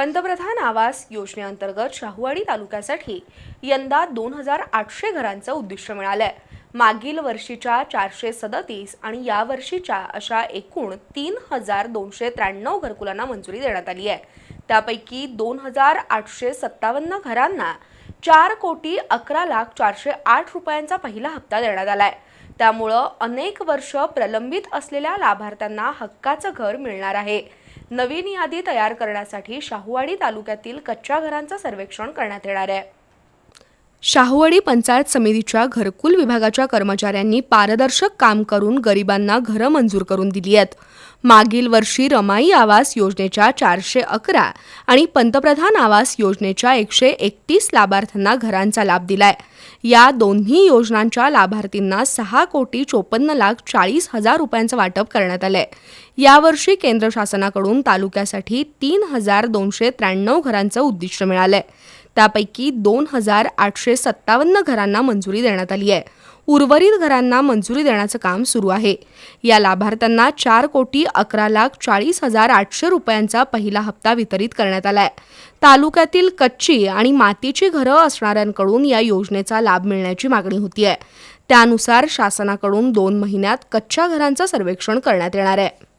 पंतप्रधान आवास योजनेअंतर्गत शाहूवाडी तालुक्यासाठी यंदा दोन हजार आठशे घरांचं उद्दिष्ट मिळालं आहे मागील वर्षीच्या चारशे सदतीस आणि या वर्षीच्या अशा एकूण तीन हजार दोनशे त्र्याण्णव घरकुलांना मंजुरी देण्यात आली आहे. त्यापैकी दोन हजार आठशे सत्तावन्न घरांना चार कोटी अकरा लाख चारशे आठ रुपयांचा पहिला हप्ता देण्यात आला आहे त्यामुळं अनेक वर्ष प्रलंबित असलेल्या लाभार्थ्यांना हक्काचं घर मिळणार आहे. नवीन यादी तयार करण्यासाठी शाहूवाडी तालुक्यातील कच्च्या घरांचं सर्वेक्षण करण्यात येणार आहे. शाहूवाडी पंचायत समितीच्या घरकुल विभागाच्या कर्मचाऱ्यांनी पारदर्शक काम करून गरिबांना घरं मंजूर करून दिली आहेत. मागील वर्षी रमाई आवास योजनेच्या चारशे अकरा आणि पंतप्रधान आवास योजनेच्या एकशे एकतीस लाभार्थ्यांना घरांचा लाभ दिलाय. या दोन्ही योजनांच्या लाभार्थींना सहा कोटी चोपन्न लाख चाळीस हजार रुपयांचं वाटप करण्यात आलंय. यावर्षी केंद्र शासनाकडून तालुक्यासाठी तीन हजार दोनशे त्र्याण्णव घरांचं उद्दिष्ट मिळालंय. त्यापैकी दोन हजार आठशे सत्तावन्न घरांना मंजुरी देण्यात आली आहे. उर्वरित घरांना मंजुरी देण्याचं काम सुरू आहे. या लाभार्थ्यांना चार कोटी अकरा लाख चाळीस हजार आठशे रुपयांचा पहिला हप्ता वितरित करण्यात आला आहे. तालुक्यातील कच्ची आणि मातीची घरं असणाऱ्यांकडून या योजनेचा लाभ मिळण्याची मागणी होती आहे त्यानुसार शासनाकडून दोन महिन्यात कच्च्या घरांचं सर्वेक्षण करण्यात येणार आहे.